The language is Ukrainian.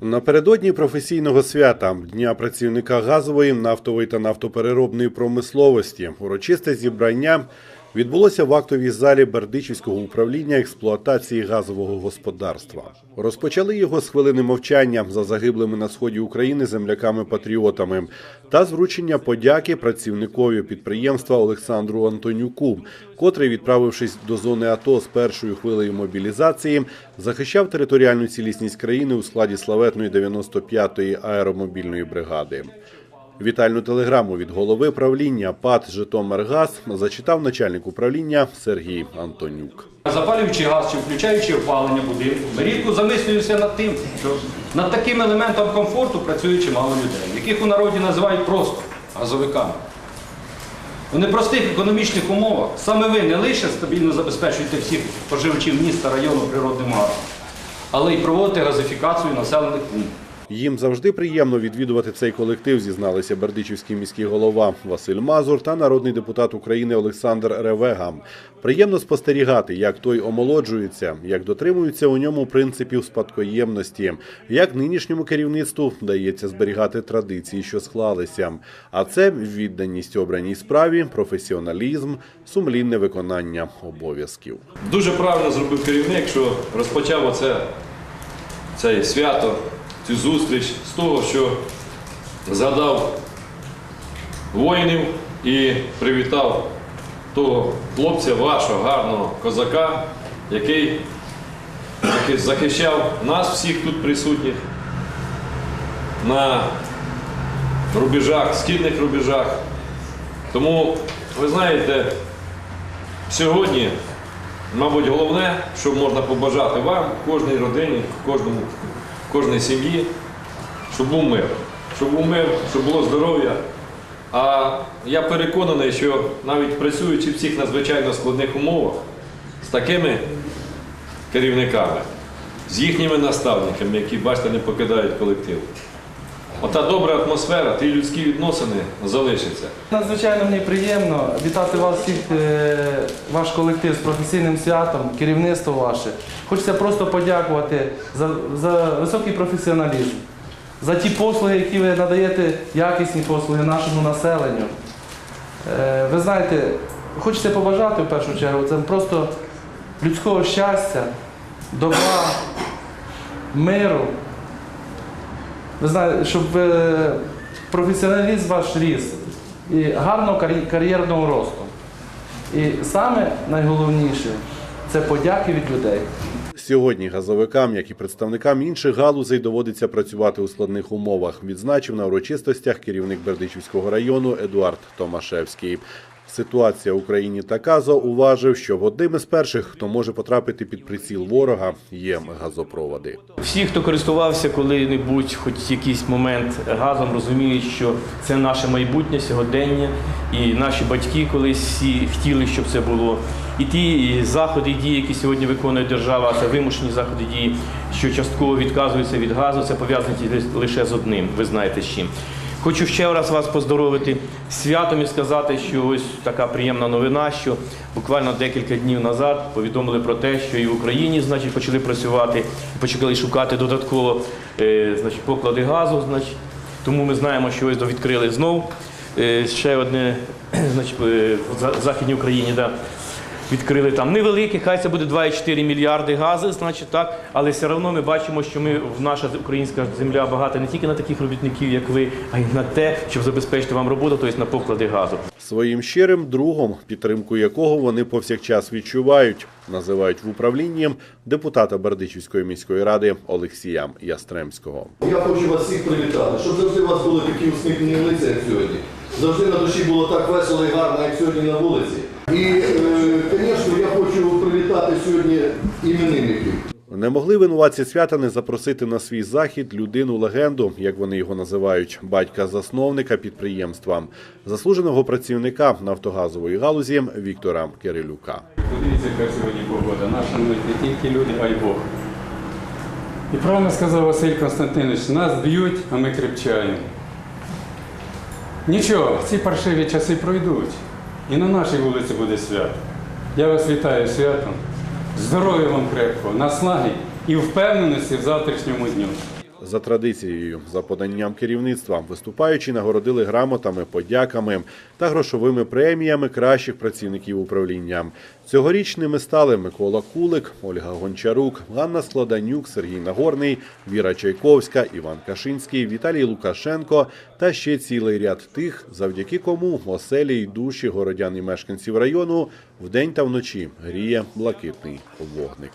Напередодні професійного свята Дня працівника газової, нафтової та нафтопереробної промисловості урочисте зібрання відбулося в актовій залі Бердичівського управління експлуатації газового господарства. Розпочали його з хвилини мовчання за загиблими на сході України земляками-патріотами та з вручення подяки працівникові підприємства Олександру Антонюку, котрий, відправившись до зони АТО з першою хвилею мобілізації, захищав територіальну цілісність країни у складі славетної 95-ї аеромобільної бригади. Вітальну телеграму від голови правління ПАТ «Житомиргаз» зачитав начальник управління Сергій Антонюк. Запалюючи газ чи включаючи опалення будинку, ми рідко замислюємося над тим, що над таким елементом комфорту працює чимало людей, яких у народі називають просто газовиками. У непростих економічних умовах саме ви не лише стабільно забезпечуєте всіх споживачів міста, району природним газом, але й проводите газифікацію населених пунктів. Їм завжди приємно відвідувати цей колектив, зізналися бердичівський міський голова Василь Мазур та народний депутат України Олександр Ревега. Приємно спостерігати, як той омолоджується, як дотримуються у ньому принципів спадкоємності, як нинішньому керівництву вдається зберігати традиції, що склалися. А це відданість обраній справі, професіоналізм, сумлінне виконання обов'язків. Дуже правильно зробив керівник, що розпочав оце це свято, цю зустріч з того, що згадав воїнів і привітав того хлопця, вашого гарного козака, який захищав нас всіх тут присутніх на рубежах, східних рубежах. Тому, ви знаєте, сьогодні Мабуть, головне, що можна побажати вам, кожній родині, кожному, кожній сім'ї, щоб був мир, щоб був мир, щоб було здоров'я. А я переконаний, що навіть працюючи в цих надзвичайно складних умовах, з такими керівниками, з їхніми наставниками, які, бачите, не покидають колектив. Ота добра атмосфера, ті людські відносини залишаться. Надзвичайно мені приємно вітати вас всіх, е, ваш колектив з професійним святом, керівництво ваше. Хочеться просто подякувати за, за високий професіоналізм, за ті послуги, які ви надаєте, якісні послуги нашому населенню. Е, Ви знаєте, хочеться побажати в першу чергу, це просто людського щастя, добра, миру. Ви знаєте, щоб е, професіоналізм ваш ріс і гарного кар'єрного росту. І саме найголовніше це подяки від людей. Сьогодні газовикам, як і представникам інших галузей, доводиться працювати у складних умовах. Відзначив на урочистостях керівник Бердичівського району Едуард Томашевський. Ситуація в Україні така зауважив, що одним із перших, хто може потрапити під приціл ворога, є газопроводи. Всі, хто користувався коли-небудь, хоч якийсь момент газом, розуміють, що це наше майбутнє сьогодення, і наші батьки колись всі хотіли, щоб це було. І ті заходи, дії, які сьогодні виконує держава, це вимушені заходи дії, що частково відказуються від газу, це пов'язано лише з одним. Ви знаєте з чим. Хочу ще раз вас поздоровити святом і сказати, що ось така приємна новина, що буквально декілька днів назад повідомили про те, що і в Україні значить, почали працювати, почали шукати додатково е, значить, поклади газу. Значить. Тому ми знаємо, що ось відкрили знов е, ще одне значить, е, в Західній Україні. Да. Відкрили там невеликі, хай це буде 2,4 мільярди газу, значить так, але все одно ми бачимо, що ми в наша українська земля багата не тільки на таких робітників, як ви, а й на те, щоб забезпечити вам роботу, тобто на поклади газу. Своїм щирим другом, підтримку якого вони повсякчас відчувають, називають в управлінні депутата Бердичівської міської ради Олексія Ястремського. Я хочу вас всіх привітати, щоб завжди у вас були такі усміхнені лиця, як сьогодні. Завжди на душі було так весело і гарно, як сьогодні на вулиці. І, звісно, я хочу привітати сьогодні іменинників. Не могли винуватці свята не запросити на свій захід людину-легенду, як вони його називають, батька-засновника підприємства, заслуженого працівника нафтогазової галузі Віктора Кирилюка. Подивіться, яка сьогодні погода. Наша мить не тільки люди, а й Бог. І правильно сказав Василь Константинович, нас б'ють, а ми крепчаємо. Нічого, ці паршиві часи пройдуть. І на нашій вулиці буде свято. Я вас вітаю святом. Здоров'я вам крепкого, наслаги і впевненості в завтрашньому дню. За традицією, за поданням керівництва, виступаючи, нагородили грамотами, подяками та грошовими преміями кращих працівників управління. Цьогоріч ними стали Микола Кулик, Ольга Гончарук, Ганна Складанюк, Сергій Нагорний, Віра Чайковська, Іван Кашинський, Віталій Лукашенко та ще цілий ряд тих, завдяки кому оселі й душі городян і мешканців району вдень та вночі гріє блакитний вогник.